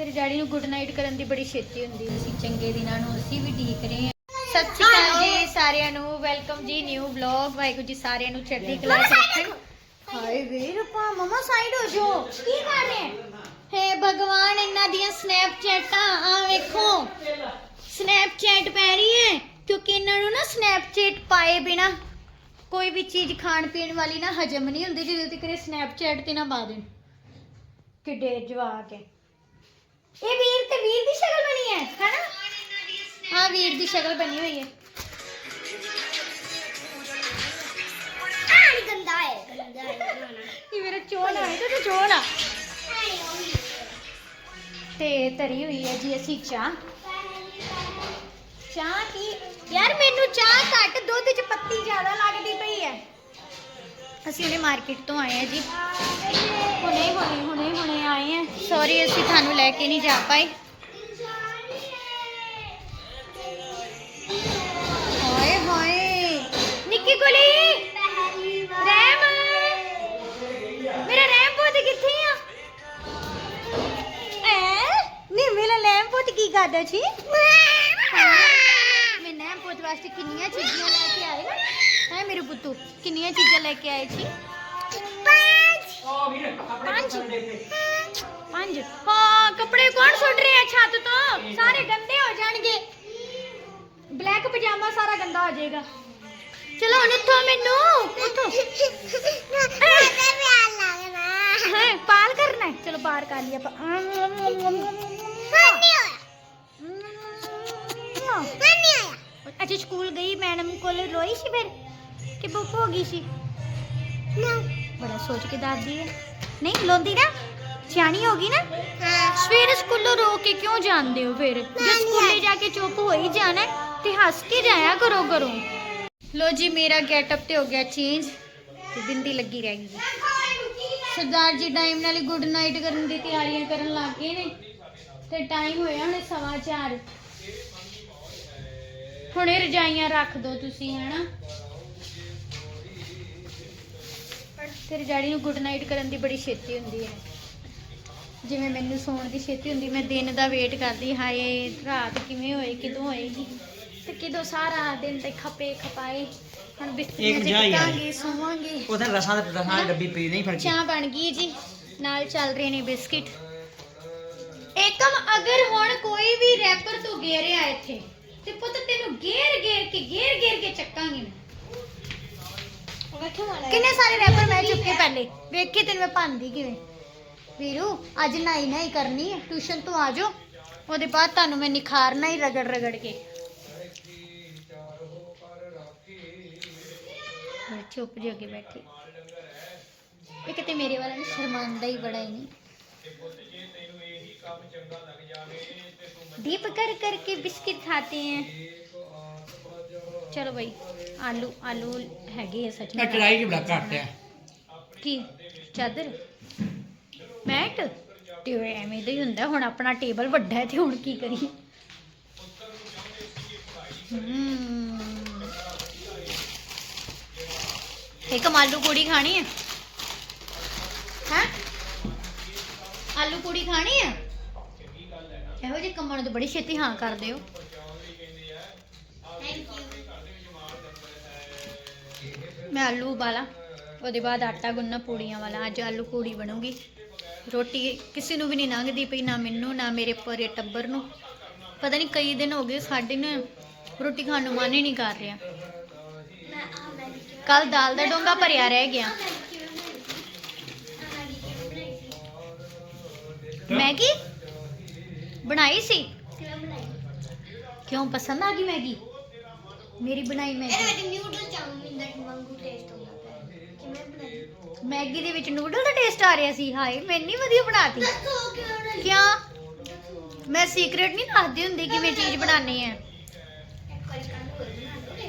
ਤੇਰੇ ਡੈਡੀ ਨੂੰ good night ਕਰਨ ਦੀ ਬੜੀ ਛੇਤੀ ਹੁੰਦੀ ਹੈ। ਅਸੀਂ ਚੰਗੇ ਦਿਨਾਂ ਨੂੰ ਅਸੀਂ ਵੀ ਢੀਕ ਰਹੇ ਹਾਂ। ਸਤਿ ਸ਼੍ਰੀ ਅਕਾਲ ਜੀ ਸਾਰਿਆਂ ਨੂੰ। ਵੈਲਕਮ ਜੀ ਨਿਊ ਵਲੌਗ ਵਾਹਿਗੁਰੂ ਜੀ ਸਾਰਿਆਂ ਨੂੰ ਚੜ੍ਹਦੀ ਕਲਾ ਰੱਖਣ। ਹਾਏ ਵੀਰ ਪਾ ਮਮਾ ਸਾਈਡ ਹੋ ਜੋ ਕੀ ਕਰ ਰਹੇ ਹੈ? ਭਗਵਾਨ ਇਹਨਾਂ ਦੀਆਂ ਸਨੈਪਚੈਟਾਂ ਆ ਵੇਖੋ। ਸਨੈਪਚੈਟ ਪੈ ਰਹੀ ਹੈ ਕਿਉਂਕਿ ਇਹਨਾਂ ਨੂੰ ਨਾ ਸਨੈਪਚੈਟ ਪਾਏ ਬਿਨਾ ਕੋਈ ਵੀ ਚੀਜ਼ ਖਾਣ ਪੀਣ ਵਾਲੀ ਨਾ ਹਜਮ ਨਹੀਂ ਹੁੰਦੀ ਜਦੋਂ ਤੱਕ ਇਹ ਸਨੈਪਚੈਟ ਤੇ ਨਾ ਪਾ ਦੇਣ। ਕਿੱਡੇ ਜਵਾਕ ਹੈ। ਇਹ ਵੀਰ ਤੇ ਵੀਰ ਦੀ ਸ਼ਕਲ ਬਣੀ ਹੈ, ਹੈਨਾ? ਹਾਂ, ਵੀਰ ਦੀ ਸ਼ਕਲ ਬਣੀ ਹੋਈ ਹੈ। ਪਾਣੀ ਗੰਦਾ ਹੈ ਗੰਦਾ ਹੈ। ਇਹ ਮੇਰਾ ਚੋਣ ਹੈ ਤੇ ਚੋਣ ਆ। ਤੇ ਤਰੀ ਹੋਈ ਹੈ ਜੀ ਅਸੀਂ ਚਾਹ। ਚਾਹ ਕੀ? ਯਾਰ, ਮੈਨੂੰ ਚਾਹ ਘੱਟ, ਦੁੱਧ 'ਚ ਪੱਤੀ ਜ਼ਿਆਦਾ ਅਸੀਂ ਉਹਨੇ ਮਾਰਕੀਟ ਤੋਂ ਆਏ ਆ ਜੀ। ਹੁਣੇ ਹੁਣੇ ਹੁਣੇ ਹੁਣੇ ਆਏ ਆ ਸੌਰੀ ਅਸੀਂ ਤੁਹਾਨੂੰ ਲੈ ਕੇ ਨਹੀਂ ਜਾ ਪਾਏ। ਹਾਏ ਹਾਏ। ਨਿੱਕੀ ਮੇਰਾ ਰੈਮ ਪੁੱਤ ਕਿੱਥੇ ਆ? ਐ ਨਹੀਂ ਮੇਰਾ ਰੈਮ ਪੁੱਤ ਕੀ ਕਰਦਾ ਸੀ? ਮੈਂ ਰੈਮ ਪੁੱਤ ਵਾਸਤੇ ਕਿੰਨੀਆਂ ਚੀਜ਼ਾਂ ਲੈ ਕੇ ਆਏ ਨਾ ਹੈ ਮੇਰੇ ਪੁੱਤੂ ਕਿੰਨੀਆਂ ਚੀਜ਼ਾਂ ਲੈ ਕੇ ਆਏ ਸੀ ਪੰਜ ਪੰਜ ਹਾਂ ਕੱਪੜੇ ਕੌਣ ਸੁੱਟ ਰਿਹਾ ਛੱਤ ਤੋਂ ਸਾਰੇ ਗੰਦੇ ਹੋ ਜਾਣਗੇ ਬਲੈਕ ਪਜਾਮਾ ਸਾਰਾ ਗੰਦਾ ਹੋ ਜਾਏਗਾ ਚਲੋ ਹੁਣ ਉੱਠੋ ਮੈਨੂੰ ਉੱਠੋ ਹੈ ਪਾਲ ਕਰਨਾ ਹੈ ਚਲੋ ਪਾਰ ਕਰ ਲਿਆ ਆਪਾਂ ਅੱਛਾ ਸਕੂਲ ਗਈ ਮੈਡਮ ਕੋਲ ਰੋਈ ਸੀ ਫਿਰ ਕਿ ਬੁੱਕ ਹੋ ਗਈ ਸੀ। ਬੜਾ ਸੋਚ ਕੇ ਦੱਸਦੀ ਹੈ। ਨਹੀਂ ਲੋਂਦੀ ਨਾ ਸਿਆਣੀ ਹੋ ਗਈ ਨਾ। ਸਵੇਰੇ ਸਕੂਲੋਂ ਰੋ ਕੇ ਕਿਉਂ ਜਾਂਦੇ ਹੋ ਫਿਰ? ਜੇ ਸਕੂਲੇ ਜਾ ਕੇ ਚੁੱਪ ਹੋ ਹੀ ਜਾਣਾ ਹੈ, ਤੇ ਹੱਸ ਕੇ ਜਾਇਆ ਕਰੋ ਕਰੋ ਲੋ ਜੀ ਮੇਰਾ ਗੈਟਅਪ ਤੇ ਹੋ ਗਿਆ ਚੇਂਜ ਤੇ ਬਿੰਦੀ ਲੱਗੀ ਰਹਿ ਗਈ। ਸਰਦਾਰ ਜੀ ਟਾਈਮ ਨਾਲ ਗੁੱਡ ਨਾਈਟ ਕਰਨ ਦੀ ਤਿਆਰੀਆਂ ਕਰਨ ਲੱਗ ਗਏ ਨੇ। ਤੇ ਟਾਈਮ ਹੋਇਆ ਹੁਣ ਸਵਾ ਚਾਰ। ਹੁਣੇ ਰਜਾਈਆਂ ਰੱਖ ਦੋ ਤੁਸੀਂ ਹਨਾ? ਤੇਰੇ ਡੈਡੀ ਨੂੰ ਗੁੱਡ ਨਾਈਟ ਕਰਨ ਦੀ ਬੜੀ ਛੇਤੀ ਹੁੰਦੀ ਹੈ। ਜਿਵੇਂ ਮੈਨੂੰ ਸੌਣ ਦੀ ਛੇਤੀ ਹੁੰਦੀ ਮੈਂ ਦਿਨ ਦਾ ਵੇਟ ਕਰਦੀ ਹਾਏ ਰਾਤ ਕਿਵੇਂ ਹੋਏ ਕਿਦੋਂ ਹੋਏਗੀ? ਤੇ ਕਿਦੋਂ ਸਾਰਾ ਦਿਨ ਤੇ ਖਪੇ ਖਪਾਏ ਹੁਣ ਬਿਸਤਰੀਆਂ ਇੱਕ ਤੇ। ਟਿਕਾਂਗੇ ਸੋਵਾਂਗੇ। ਉਹਦੇ ਰਸਾਂ ਦੇ ਰਸਾਂ ਦੀ ਡੱਬੀ ਪਈ ਨਹੀਂ ਫੜ ਕੇ ਚਾਹ ਬਣ ਗਈ ਜੀ ਨਾਲ ਚੱਲ ਰਹੇ ਨੇ ਬਿਸਕਿਟ। ਏਕਮ ਅਗਰ ਹੁਣ ਕੋਈ ਵੀ ਰੈਪਰ ਤੋਂ ਗੇਰਿਆ ਇੱਥੇ ਤੇ ਪੁੱਤ ਤੈਨੂੰ ਗੇਰ ਗੇਰ ਕੇ ਗੇਰ ਗੇਰ ਕੇ ਚੱਕਾਂਗੀ ਕਿੰਨੇ ਸਾਰੇ ਰੈਪਰ ਮੈਂ ਚੁੱਕੇ ਪਹਿਲੇ ਵੇਖ ਕੇ ਤੈਨੂੰ ਮੈਂ ਭੰਦੀ ਕਿਵੇਂ ਵੀਰੂ ਅੱਜ ਨਾਈ ਨਾਈ ਕਰਨੀ ਹੈ ਟਿਊਸ਼ਨ ਤੋਂ ਆ ਜਾਓ ਉਹਦੇ ਬਾਅਦ ਤੁਹਾਨੂੰ ਮੈਂ ਨਿਖਾਰਨਾ ਹੀ ਰਗੜ ਰਗੜ ਕੇ ਮੈਂ ਚੁੱਪ ਜੋ ਕੇ ਬੈਠੀ ਇੱਕ ਤੇ ਮੇਰੇ ਵਾਲਾ ਨਾ ਸ਼ਰਮਾਂਦਾ ਹੀ ਬੜਾ ਹੀ ਨਹੀਂ दीप कर करके बिस्किट खाते हैं ਚਲੋ ਬਈ ਆਲੂ ਆਲੂ ਹੈਗੇ ਆ ਸੱਚ ਇਹ ਕੜਾਈ ਜੀ ਬੜਾ ਘੱਟ ਹੈ ਕੀ? ਚਾਦਰ? ਮੈਟ? ਤੇ ਉਹ ਐਵੇਂ ਦਾ ਹੀ ਹੁੰਦਾ ਹੁਣ ਆਪਣਾ ਟੇਬਲ ਵੱਡਾ ਹੈ ਤੇ ਹੁਣ ਕੀ ਹਮ। ਇੱਕ ਆਲੂ ਪੂੜੀ ਖਾਣੀ ਹੈ? ਹੈ? ਆਲੂ ਪੂੜੀ ਖਾਣੀ ਹੈ? ਇਹੋ ਜਿਹੇ ਕੰਮਾਂ ਨੂੰ ਤਾਂ ਬੜੀ ਛੇਤੀ ਹਾਂ ਕਰਦੇ ਹੋ। ਮੈਂ ਆਲੂ ਉਬਾਲਾ, ਉਹਦੇ ਬਾਅਦ ਆਟਾ ਗੁੰਨਾ ਪੂੜੀਆਂ ਵਾਲਾ, ਅੱਜ ਆਲੂ ਪੂੜੀ ਬਣੂਗੀ। ਰੋਟੀ ਕਿਸੇ ਨੂੰ ਵੀ ਨਹੀਂ ਲੰਘਦੀ ਪਈ, ਨਾ ਮੈਨੂੰ, ਨਾ ਮੇਰੇ ਪਰੇ ਟੱਬਰ ਨੂੰ। ਪਤਾ ਨਹੀਂ ਕਈ ਦਿਨ ਹੋ ਗਏ, ਸਾਡੇ ਨਾ ਰੋਟੀ ਖਾਣ ਨੂੰ ਮਨ ਹੀ ਨਹੀਂ ਕਰ ਰਿਹਾ। ਕੱਲ ਦਾਲ ਦਾ ਡੋਂਗਾ ਭਰਿਆ ਰਹਿ ਗਿਆ। ਮੈਗੀ? ਬਣਾਈ ਸੀ? ਕਿਉਂ ਪਸੰਦ ਆ ਗਈ ਮੈਗੀ? ਮੇਰੀ ਬਣਾਈ ਮੈਗੀ। ਨਿਊਡਲ ਮੈਗੀ ਦੇ ਵਿੱਚ ਨੂਡਲ ਦਾ ਟੇਸਟ ਆ ਰਿਹਾ ਸੀ ਹਾਏ ਮੈਂ ਨਹੀਂ ਵਧੀਆ ਬਣਾਤੀ। ਦੱਸੋ ਕਿਉਂ? ਬਣਾਈ ਕਿਉਂ ਮੈਂ ਸੀਕ੍ਰੇਟ ਨਹੀਂ ਦੱਸਦੀ ਹੁੰਦੀ ਕਿਵੇਂ ਚੀਜ਼ ਬਣਾਉਣੀ ਹੈ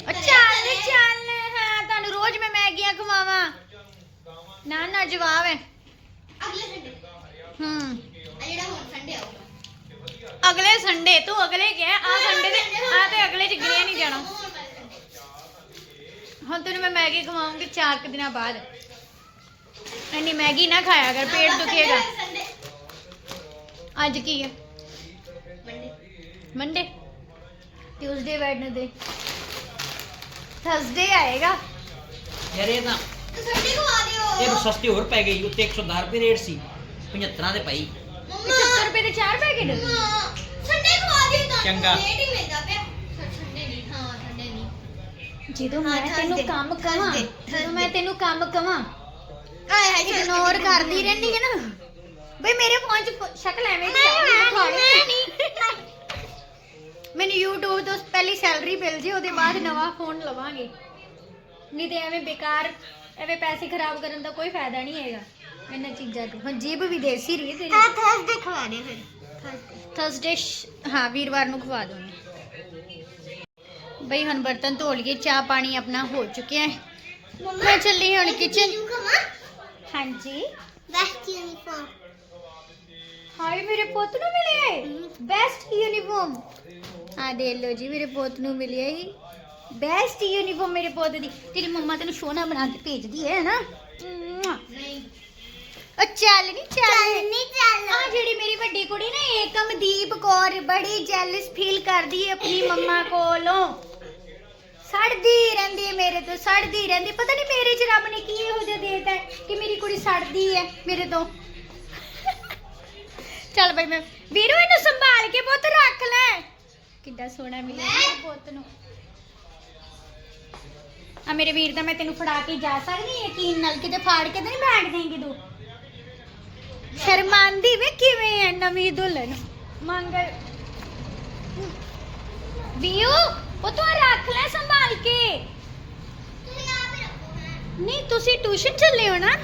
ਅੱਛਾ ਚੱਲ ਚੱਲ ਹਾਂ ਤੁਹਾਨੂੰ ਰੋਜ਼ ਮੈਂ ਮੈਗੀਆਂ ਖਵਾਵਾਂ। ਨਾ ਨਾ ਜਵਾਬ ਹੈ। ਅਗਲੇ ਸੰਡੇ ਹੂੰ। ਆ ਜਿਹੜਾ ਹੁਣ ਸੰਡੇ ਆਊਗਾ। ਅਗਲੇ ਸੰਡੇ ਤੂੰ ਅਗਲੇ ਕਿਹਾ ਆ ਸੰਡੇ ਦੇ ਆ ਤੇ ਅਗਲੇ ਚ ਗਿਣਿਆ ਨਹੀਂ ਜਾਣਾ। ਹੁਣ ਤੈਨੂੰ ਮੈਂ ਮੈਗੀ ਖਵਾਉਂਗੀ 4 ਦਿਨਾਂ ਬਾਅਦ। ਇੰਨੀ ਮੈਗੀ ਨਾ ਖਾਇਆ ਕਰ ਪੇਟ ਦੁਖੇਗਾ। ਅੱਜ ਕੀ ਹੈ? ਮੰਡੇ। ਟਿਊਜ਼ਡੇ ਵੈਡਨਸਡੇ ਥਰਸਡੇ ਆਏਗਾ? ਯਾਰ ਇਹ ਤਾਂ ਸੰਡੇ ਕੋ ਆ ਦਿਓ। ਇਹ ਸਸਤੀ ਹੋਰ ਪੈ ਗਈ ਉੱਤੇ 110 ਰੁਪਏ ਰੇਟ ਸੀ 75 ਦੇ ਪਈ 75 ਰੁਪਏ ਦੇ 4 ਪੈਕੇਟ? ਸੰਡੇ ਕੋ ਆ ਦਿਓ ਤਾਂ। ਚੰਗਾ। ਲੇਟ ਹੀ ਮਿਲਦਾ ਪਿਆ। ਸੰਡੇ ਨਹੀਂ ਹਾਂ ਸੰਡੇ ਨਹੀਂ। ਜਦੋਂ ਹਾਂ, ਮੈਂ ਤੈਨੂੰ ਕੰਮ ਕਵਾਂ Thursday, ਜਦੋਂ ਮੈਂ ਤੈਨੂੰ ਕੰਮ ਕਵਾਂ ਆਏ ਹਾਏ ਇਗਨੋਰ ਕਰਦੀ ਰਹਿੰਦੀ ਹੈ ਨਾ। ਬਈ ਮੇਰੇ ਫੋਨ 'ਚ ਸ਼ਕਲ ਐਵੇਂ ਦੀ ਖਾਣੀ ਮੈਨੂੰ YouTube ਤੋਂ ਪਹਿਲੀ ਸੈਲਰੀ ਮਿਲ ਜੇ ਉਹਦੇ ਬਾਅਦ ਨਵਾਂ ਫੋਨ ਲਵਾਂਗੇ। ਨਹੀਂ ਤੇ ਐਵੇਂ ਬੇਕਾਰ ਐਵੇਂ ਪੈਸੇ ਖਰਾਬ ਕਰਨ ਦਾ ਕੋਈ ਫਾਇਦਾ ਨਹੀਂ ਹੈਗਾ ਇਹਨਾਂ ਚੀਜ਼ਾਂ ਤੋਂ। ਹੁਣ ਜੀਬ ਵਿਦੇਸੀ ਰਹੀ ਤੇਰੀ। ਹਾਂ ਥਰਸਡੇ ਖਵਾ ਦਿਓ ਫਿਰ। ਥਰਸਡੇ ਹਾਂ ਵੀਰਵਾਰ ਨੂੰ ਖਵਾ ਦੂੰਗੀ ਬਈ ਹੁਣ ਬਰਤਨ ਧੋ ਲਈਏ ਚਾਹ ਪਾਣੀ ਆਪਣਾ ਹੋ ਚੁੱਕਿਆ ਹੈ। ਮੈਂ ਚੱਲੀ ਹੁਣ ਕਿਚਨ ਹਾਂਜੀ। ਬੈਸਟ ਯੂਨੀਫਾਰਮ ਹਾਏ ਮੇਰੇ ਪੁੱਤ ਨੂੰ ਮਿਲਿਆ ਬੈਸਟ ਯੂਨੀਫਾਰਮ ਆ ਦੇ ਲੋ ਜੀ ਮੇਰੇ ਪੁੱਤ ਨੂੰ ਮਿਲਿਆ ਹੀ ਬੈਸਟ ਯੂਨੀਫਾਰਮ ਮੇਰੇ ਪੁੱਤ ਦੀ। ਤੇਰੀ ਮੰਮਾ ਤੈਨੂੰ ਸੋਹਣਾ ਬਣਾ ਕੇ ਭੇਜਦੀ ਹੈ ਨਾ ਉਹ ਚੱਲ ਨਹੀਂ ਚੱਲ। ਨਹੀਂ ਚੱਲ। ਆ ਜਿਹੜੀ ਮੇਰੀ ਵੱਡੀ ਕੁੜੀ ਨਾ ਏਕਮਦੀਪ ਕੌਰ ਬੜੀ ਜੈਲਸ ਫੀਲ ਕਰਦੀ ਹੈ ਆਪਣੀ ਮੰਮਾ ਕੋਲੋਂ। ਸੜਦੀ ਰਹਿੰਦੀ ਹੈ ਮੇਰੇ ਤੋਂ, ਸੜਦੀ ਰਹਿੰਦੀ ਪਤਾ ਨਹੀਂ ਮੇਰੇ ਚ ਰੱਬ ਨੇ ਕੀ ਇਹੋ ਜਿਹਾ ਦੇਤਾ ਕਿ ਮੇਰੀ ਕੁੜੀ ਸੜਦੀ ਹੈ ਮੇਰੇ ਤੋਂ। ਚੱਲ ਬਈ ਮੈਂ, ਵੀਰੋ ਇਹਨੂੰ ਸੰਭਾਲ ਕੇ ਪੁੱਤ ਰੱਖ ਲੈ। ਕਿੱਡਾ ਸੋਹਣਾ ਮਿਲਿਆ ਪੁੱਤ ਨੂੰ। ਆ ਮੇਰੇ ਵੀਰ ਦਾ ਮੈਂ ਤੈਨੂੰ ਫੜਾ ਕੇ ਜਾ ਸਕਦੀ ਹਾਂ, ਯਕੀਨ ਨਾਲ ਕਿਤੇ ਫਾੜ ਕੇ ਤਾਂ ਨਹੀਂ ਬੈਠ ਦੇਂਗੀ ਤੂੰ। ਸ਼ਰਮਾਂਦੀ ਵੇ ਕਿਵੇਂ ਹੈ ਨਵੀਂ ਦੁਲਹਨ। ਮੰਗਲ ਵੀਓ ਉਹ ਤੂੰ ਰੱਖ ਲੈ ਸੰਭਾਲ ਕੇ। ਤੁਸੀਂ ਆਪ ਹੀ ਰੱਖੋ ਮੈਂ ਨਹੀਂ ਤੁਸੀਂ ਟਿਊਸ਼ਨ ਚੱਲੇ ਹੋ ਨਾ?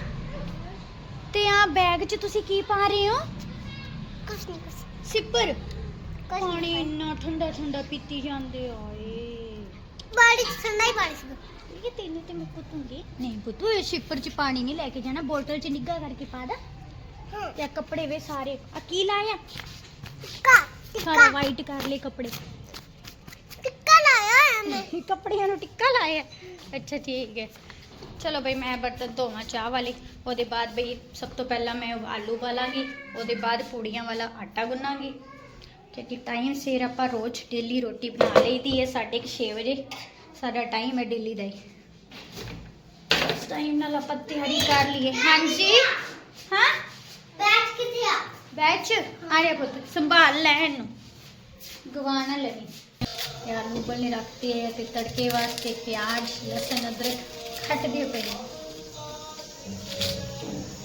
ਤੇ ਆ ਬੈਗ 'ਚ ਤੁਸੀਂ ਕੀ ਪਾ ਰਹੇ ਹੋ? ਕੁਛ ਨਹੀਂ ਕੁਛ ਸਿੱਪਰ। ਪਾਣੀ ਇੰਨਾ ਠੰਡਾ ਠੰਡਾ ਪੀਤੀ ਜਾਂਦੇ ਬਾੜੀ ਚ ਠੰਡਾ ਹੀ ਪਾਣੀ ਸੀ ਇਹ ਤੈਨੂੰ ਤੇ ਮੈਂ ਪੁੱਤੂੰਗੀ ਨਹੀਂ ਪੁੱਤੂ ਇਹ ਸਿੱਪਰ 'ਚ ਪਾਣੀ ਨਹੀਂ ਲੈ ਕੇ ਜਾਣਾ ਬੋਤਲ 'ਚ ਨਿੱਘਾ ਕਰਕੇ ਪਾ ਦਾ। ਹਾਂ। ਤੇ ਕੱਪੜੇ ਵੇ ਸਾਰੇ। ਆ ਕੀ ਲਾਇਆ ਟਿੱਕਾ ਸਾਰਾ ਵਾਈਟ ਕਰ ਲੈ ਕੱਪੜੇ। ਕੱਪੜਿਆਂ ਨੂੰ ਟਿੱਕਾ ਲਾਇਆ। ਅੱਛਾ ਠੀਕ ਹੈ। ਚਲੋ ਬਈ ਮੈਂ ਬਰਤਨ ਧੋਵਾਂ ਚਾਹ ਵਾਲੇ। ਉਹਦੇ ਬਾਅਦ ਬਈ ਸਭ ਤੋਂ ਪਹਿਲਾਂ ਮੈਂ ਆਲੂ ਉਬਾਲਾਂਗੀ। ਉਹਦੇ ਬਾਅਦ ਪੂੜੀਆਂ ਵਾਲਾ ਆਟਾ ਗੁੰਨਾਂਗੀ। ਕਿਉਂਕਿ ਟਾਈਮ ਸਿਰ ਆਪਾਂ ਰੋਜ਼ ਡੇਲੀ ਰੋਟੀ ਬਣਾ ਲਈਦੀ ਹੈ 6:30 ਵਜੇ। ਸਾਡਾ ਟਾਈਮ ਹੈ ਡੇਲੀ ਦਾ ਹੀ। ਉਸ ਟਾਈਮ ਨਾਲ ਆਪਾਂ ਤਿਆਰੀ ਕਰ ਲਈਏ। ਹਾਂਜੀ? ਹਾਂ? ਬੈਠ ਕਿੱਥੇ ਆ? ਬੈਚ ਆ ਰਿਹਾ ਪੁੱਤ ਸੰਭਾਲ ਲੈ ਇਹਨੂੰ। ਗਵਾਣਾ ਲੈਣੀ ਯਾਰ ਉਬਲ ਨੇ ਰੱਖਤੇ ਹੈ ਤੇ ਤੜਕੇ ਵਾਸਤੇ ਪਿਆਜ਼, ਲਸਣ, ਅਦਰਕ ਕੱਟਦੇ ਪਏ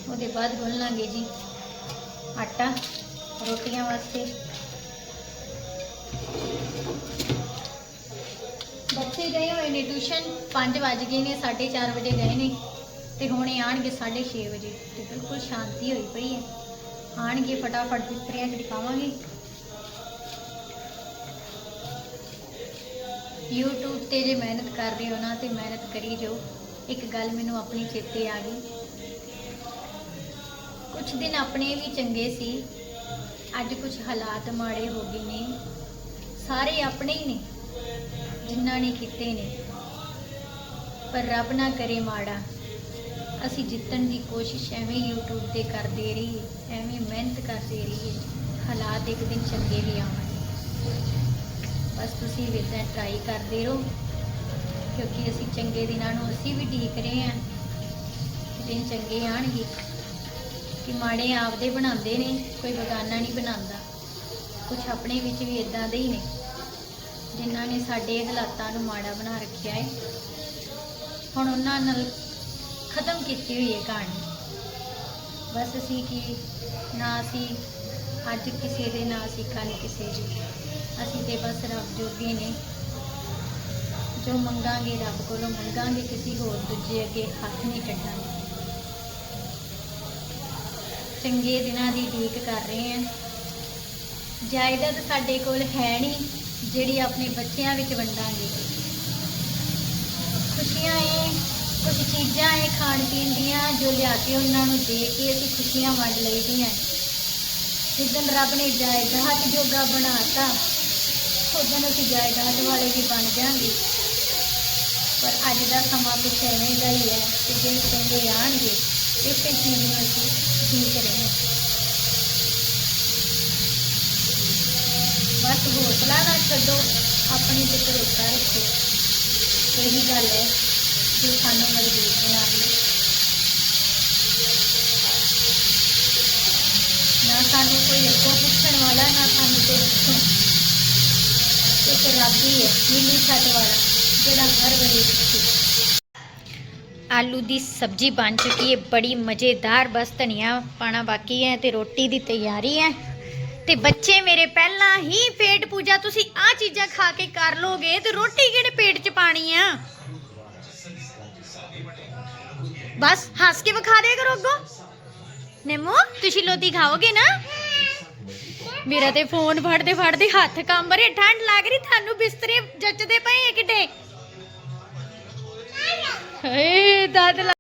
ਉਹਦੇ ਬਾਅਦ ਗੁੰਨ ਲਾਂਗੇ ਜੀ ਆਟਾ ਰੋਟੀਆਂ ਵਾਸਤੇ। ਬੱਚੇ ਗਏ ਹੋਏ ਨੇ ਟਿਊਸ਼ਨ 5 ਵਜ ਗਏ ਨੇ 4:30 ਵਜੇ ਗਏ ਨੇ, ਤੇ ਹੁਣੇ ਆਣਗੇ 6:30 ਵਜੇ, ਤੇ ਬਿਲਕੁਲ ਸ਼ਾਂਤੀ ਹੋਈ ਪਈ ਹੈ। ਆਣਗੇ ਫਟਾਫਟ ਬਿਸਤਰਿਆਂ 'ਚ YouTube ਤੇ ਜੇ ਮਿਹਨਤ ਕਰ ਰਹੇ ਹੋ ਨਾ ਤੇ ਮਿਹਨਤ ਕਰੀ ਜਾਓ। ਇੱਕ ਗੱਲ ਮੈਨੂੰ ਆਪਣੀ ਚੇਤੇ ਆ ਗਈ। ਕੁਝ ਦਿਨ ਆਪਣੇ ਵੀ ਚੰਗੇ ਸੀ। ਅੱਜ ਕੁਝ ਹਾਲਾਤ ਮਾੜੇ ਹੋ ਗਏ ਨੇ। ਸਾਰੇ ਆਪਣੇ ਹੀ ਨੇ, ਜਿਨ੍ਹਾਂ ਨੇ ਕੀਤੇ ਨੇ। ਪਰ ਰੱਬ ਨਾ ਕਰੇ ਮਾੜਾ। ਅਸੀਂ ਜਿੱਤਣ ਦੀ ਕੋਸ਼ਿਸ਼ ਐਵੇਂ ਹੀ YouTube ਤੇ ਕਰਦੇ ਰਹੀਏ, ਐਵੇਂ ਮਿਹਨਤ ਕਰਦੇ ਰਹੀਏ। ਹਾਲਾਤ ਇੱਕ ਦਿਨ ਚੰਗੇ ਵੀ ਆਉਣਗੇ। ਬਸ ਤੁਸੀਂ ਵੀ ਇਦਾਂ ਟਰਾਈ ਕਰਦੇ ਰਹੋ, ਕਿਉਂਕਿ ਅਸੀਂ ਚੰਗੇ ਦਿਨਾਂ ਨੂੰ ਅਸੀਂ ਵੀ ਢੀਕ ਰਹੇ ਹਾਂ। ਦਿਨ ਚੰਗੇ ਆਣਗੇ ਕਿ ਮਾੜੇ ਆਪਦੇ ਬਣਾਉਂਦੇ ਨੇ, ਕੋਈ ਬਗਾਨਾ ਨਹੀਂ ਬਣਾਉਂਦਾ। ਕੁਝ ਆਪਣੇ ਵਿੱਚ ਵੀ ਇਦਾਂ ਦੇ ਹੀ ਨੇ, ਜਿਨ੍ਹਾਂ ਨੇ ਸਾਡੇ ਹਾਲਾਤਾਂ ਨੂੰ ਮਾੜਾ ਬਣਾ ਰੱਖਿਆ ਹੈ ਹੁਣ ਉਹਨਾਂ ਨਾਲ ਖਤਮ ਕੀਤੀ ਹੋਈ ਹੈ ਕਹਾਣੀ। ਬਸ ਅਸੀਂ ਕਿ ਨਾ ਅਸੀਂ ਅੱਜ ਕਿਸੇ ਦੇ, ਨਾ ਅਸੀਂ ਕੱਲ ਕਿਸੇ ਦੀ। ਅਸੀਂ ਤੇ ਬਸ ਰੱਬ ਜੋਗੇ ਨੇ। ਜੋ ਮੰਗਾਂਗੇ ਰੱਬ ਕੋਲੋਂ ਮੰਗਾਂਗੇ, ਕਿਸੇ ਹੋਰ ਦੂਜੇ ਅੱਗੇ ਹੱਥ ਨਹੀਂ ਕੱਢਾਂਗੇ ਚੰਗੇ ਦਿਨਾਂ ਦੀ ਉਡੀਕ ਕਰ ਰਹੇ ਹਾਂ। ਜਾਇਦਾਦ ਸਾਡੇ ਕੋਲ ਹੈ ਨਹੀਂ, ਜਿਹੜੀ ਆਪਣੇ ਬੱਚਿਆਂ ਵਿੱਚ ਵੰਡਾਂਗੇ। ਖੁਸ਼ੀਆਂ ਇਹ, ਕੁਝ ਚੀਜ਼ਾਂ ਇਹ ਖਾਣ ਪੀਣ ਦੀਆਂ ਜੋ ਲਿਆ ਕੇ ਉਹਨਾਂ ਨੂੰ ਦੇ ਕੇ ਅਸੀਂ ਖੁਸ਼ੀਆਂ ਵੰਡ ਲਈਦੀਆਂ। ਜਿੱਦਣ ਰੱਬ ਨੇ ਜਾਇਦਾਦ ਜੋਗਾ ਬਣਾਤਾ उदन अभी जायदाद वाले भी बन जाएँगे पर अज का समा कुछ एवं का ही है कि जो चंगे आएँगे इस चीज़ में अभी ठीक रहे बस हौसला ना छो अपनी भरोसा रखो यही गल है जो सू मज़बूत बना आलू दी सब्जी बन चुकी है बड़ी मज़ेदार बस धनिया पाना बाकी है ते रोटी दी तैयारी है ਤੇ ਬੱਚੇ ਮੇਰੇ, ਪਹਿਲਾਂ ਹੀ ਪੇਟ ਪੂਜਾ ਤੁਸੀਂ ਆ ਚੀਜ਼ਾਂ ਖਾ ਕੇ ਕਰ ਲੋਗੇ ਤੇ ਰੋਟੀ ਕਿਹੜੇ ਪੇਟ 'ਚ ਪਾਣੀ ਆ? ਬਸ ਹੱਸ ਕੇ ਵਿਖਾ ਦੇ ਕਰੋ ਅੱਗੋਂ। ਨਿੰਮੋ, ਤੁਸੀਂ ਲੋਤੀ ਖਾਓਗੇ ਨਾ? ਮੇਰਾ ਤੇ ਫੋਨ ਫੜਦੇ ਫੜਦੇ ਹੱਥ ਕੰਬ ਰਹੇ ਠੰਡ ਲੱਗ ਰਹੀ ਤੁਹਾਨੂੰ ਬਿਸਤਰੇ ਜੱਚਦੇ ਪਏ ਕਿਤੇ? ਹੇ ਲੱਗ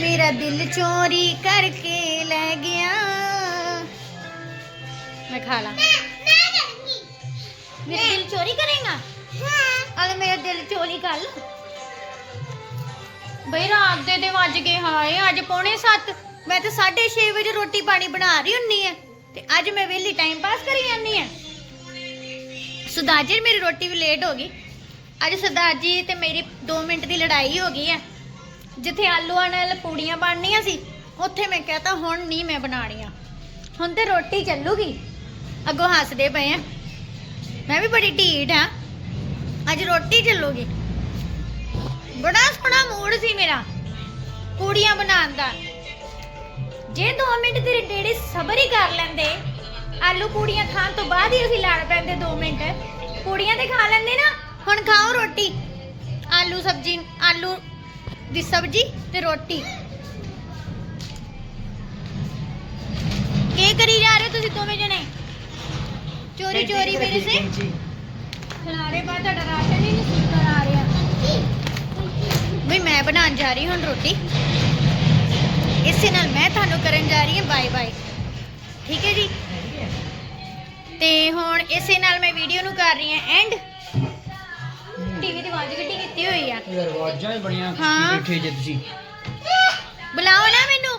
ਮੇਰਾ ਦਿਲ ਚੋਰੀ ਕਰਕੇ ਲੈ ਗਿਆ। ਮੈਂ ਖਾ ਲਾਂ। ਮੇਰਾ ਦਿਲ ਚੋਰੀ ਕਰੇਗਾ? ਅਗਰ ਮੇਰਾ ਦਿਲ ਚੋਰੀ ਕਰ ਲਾ। ਬਈ ਰਾਤ ਦੇ ਦੇ ਵੱਜ ਗਏ ਹਾਏ ਅੱਜ ਪੌਣੇ 7 ਮੈਂ ਤੇ 6:30 ਵਜੇ ਰੋਟੀ ਪਾਣੀ ਬਣਾ ਰਹੀ ਹੁੰਨੀ ਐ ਤੇ ਅੱਜ ਮੈਂ ਵਿਹਲੀ ਟਾਈਮ ਪਾਸ ਕਰੀ ਜਾਂਦੀ ਐ ਸੁਧਾਰ ਜੀ ਮੇਰੀ ਰੋਟੀ ਵੀ ਲੇਟ ਹੋ ਗਈ। ਅੱਜ ਸਰਦਾਰ ਜੀ ਤੇ ਮੇਰੀ 2 ਮਿੰਟ ਦੀ ਲੜਾਈ ਹੋ ਗਈ ਐ ਜਿੱਥੇ ਆਲੂਆਂ ਨਾਲ ਪੂੜੀਆਂ ਬਣਨੀਆਂ ਸੀ, ਉੱਥੇ ਮੈਂ ਕਹਤਾ ਹੁਣ ਨਹੀਂ ਮੈਂ ਬਣਾਣੀਆਂ ਹੁਣ ਤੇ ਰੋਟੀ ਚੱਲੂਗੀ। ਅੱਗੋਂ ਹੱਸਦੇ ਪਏ ਆ। ਮੈਂ ਵੀ ਬੜੀ ਢੀਠ ਆ। ਅੱਜ ਰੋਟੀ ਚੱਲੂਗੀ। ਬੜਾ ਸੋਹਣਾ ਮੂਡ ਸੀ ਮੇਰਾ, ਪੂੜੀਆਂ ਬਣਾਉਣ ਦਾ। ਜੇ 2 ਮਿੰਟ ਤੇਰੇ ਡੇੜੇ ਸਬਰ ਹੀ ਕਰ ਲੈਂਦੇ ਆਲੂ ਪੂੜੀਆਂ ਖਾਣ ਤੋਂ ਬਾਅਦ ਹੀ ਅਸੀਂ ਲੜ ਪੈਂਦੇ 2 ਮਿੰਟ। ਪੂੜੀਆਂ ਤੇ ਖਾ ਲੈਂਦੇ ਨਾ ਹੁਣ ਖਾਓ ਰੋਟੀ। ਆਲੂ ਸਬਜੀ ਆਲੂ ਦੀ ਸਬਜੀ ਤੇ ਰੋਟੀ। ਕੀ ਕਰੀ ਜਾ ਰਹੇ ਤੁਸੀਂ ਦੋਵੇਂ ਜਣੇ? ਚੋਰੀ ਚੋਰੀ ਮੇਰੇ ਸੇ? ਖਿਲਾਰੇ ਬਾਅਦ ਤੁਹਾਡਾ ਰਾਸ਼ਨ ਹੀ ਨਹੀਂ ਸੁੱਕਰ ਆ। ਰਿਹਾ ਬਈ ਮੈਂ ਬਣਾਉਣ ਜਾ ਰਹੀ ਹੁਣ ਰੋਟੀ। ਇਸੇ ਨਾਲ ਮੈਂ ਤੁਹਾਨੂੰ ਕਰਨ ਜਾ ਰਹੀ ਹਾਂ। ਬਾਏ ਬਾਏ ਠੀਕ ਹੈ ਜੀ? ਤੇ ਹੁਣ ਇਸੇ ਨਾਲ ਮੈਂ ਵੀਡੀਓ ਨੂੰ ਕਰ ਰਹੀ ਹਾਂ। ਐਂਡ ਟੀਵੀ ਦੀ ਆਵਾਜ਼ ਗੱਡੀ ਕੀਤੀ ਹੋਈ ਆ। ਯਾਰ ਆਵਾਜ਼ਾਂ ਹੀ ਬੜੀਆਂ ਹਾਂ। ਬੈਠੇ ਜੇ ਤੁਸੀਂ। ਬੁਲਾਓ ਨਾ ਮੈਨੂੰ।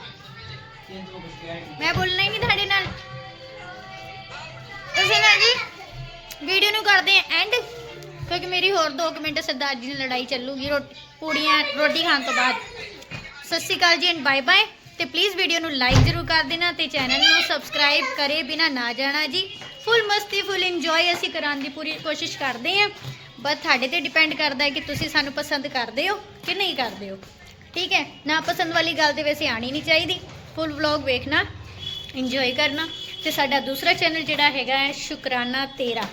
ਮੈਂ ਬੋਲਣਾ ਹੀ ਨਹੀਂ ਤੁਹਾਡੇ ਨਾਲ। ਇਸੇ ਨਾਲ ਜੀ ਵੀਡੀਓ ਨੂੰ ਕਰਦੇ ਹਾਂ। ਐਂਡ ਕਿਉਂਕਿ ਮੇਰੀ ਹੋਰ 2 ਮਿੰਟ ਸਰਦਾਰ ਜੀ ਨਾਲ ਲੜਾਈ ਚੱਲੂਗੀ ਰੋਟੀ ਪੂੜੀਆਂ ਰੋਟੀ ਖਾਣ ਤੋਂ ਬਾਅਦ। ਸਤਿ ਸ਼੍ਰੀ ਅਕਾਲ ਜੀ ਐਂਡ ਬਾਏ ਬਾਏ ਤੇ ਪਲੀਜ਼ ਵੀਡੀਓ ਨੂੰ ਲਾਈਕ ਜ਼ਰੂਰ ਕਰ ਦੇਣਾ ਤੇ ਚੈਨਲ ਨੂੰ ਸਬਸਕ੍ਰਾਈਬ ਕਰੇ ਬਿਨਾ ਨਾ ਜਾਣਾ ਜੀ। ਫੁੱਲ ਮਸਤੀ ਫੁੱਲ ਇੰਜੋਏ ਅਸੀਂ ਕਰਾਉਣ ਦੀ ਪੂਰੀ ਕੋਸ਼ਿਸ਼ ਕਰਦੇ ਹਾਂ। ਬਸ ਤੁਹਾਡੇ ਤੇ ਡਿਪੈਂਡ ਕਰਦਾ ਹੈ ਕਿ ਤੁਸੀਂ ਸਾਨੂੰ ਪਸੰਦ ਕਰਦੇ ਹੋ ਕਿ ਨਹੀਂ ਕਰਦੇ ਹੋ। ਠੀਕ ਹੈ, ਨਾ ਪਸੰਦ ਵਾਲੀ ਗੱਲ ਤੇ ਵੈਸੇ ਆਣੀ ਨਹੀਂ ਚਾਹੀਦੀ। ਫੁੱਲ ਵਲੌਗ ਵੇਖਣਾ ਇੰਜੋਏ ਕਰਨਾ। ਤੇ ਸਾਡਾ ਦੂਸਰਾ ਚੈਨਲ ਜਿਹੜਾ ਹੈਗਾ ਹੈ, ਸ਼ੁਕਰਾਨਾ ਤੇਰਾ।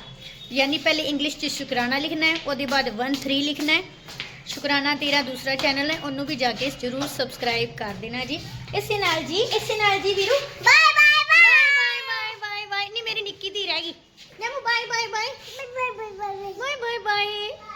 ਯਾਨੀ ਪਹਿਲੇ ਇੰਗਲਿਸ਼ 'ਚ ਸ਼ੁਕਰਾਨਾ ਲਿਖਣਾ ਹੈ, ਉਹਦੇ ਬਾਅਦ 1 3 ਲਿਖਣਾ ਹੈ। ਸ਼ੁਕਰਾਨਾ ਤੇਰਾ ਦੂਸਰਾ ਚੈਨਲ ਹੈ ਉਹਨੂੰ ਵੀ ਜਾ ਕੇ ਜ਼ਰੂਰ ਸਬਸਕ੍ਰਾਈਬ ਕਰ ਦੇਣਾ ਜੀ। ਇਸੇ ਨਾਲ ਜੀ ਇਸੇ ਨਾਲ ਜੀ Veeru. Bye bye bye bye bye bye ਨਹੀਂ ਮੇਰੀ ਨਿੱਕੀ ਦੀ ਰਹਿ ਗਈ। ਨਮੂ bye bye bye bye bye bye bye bye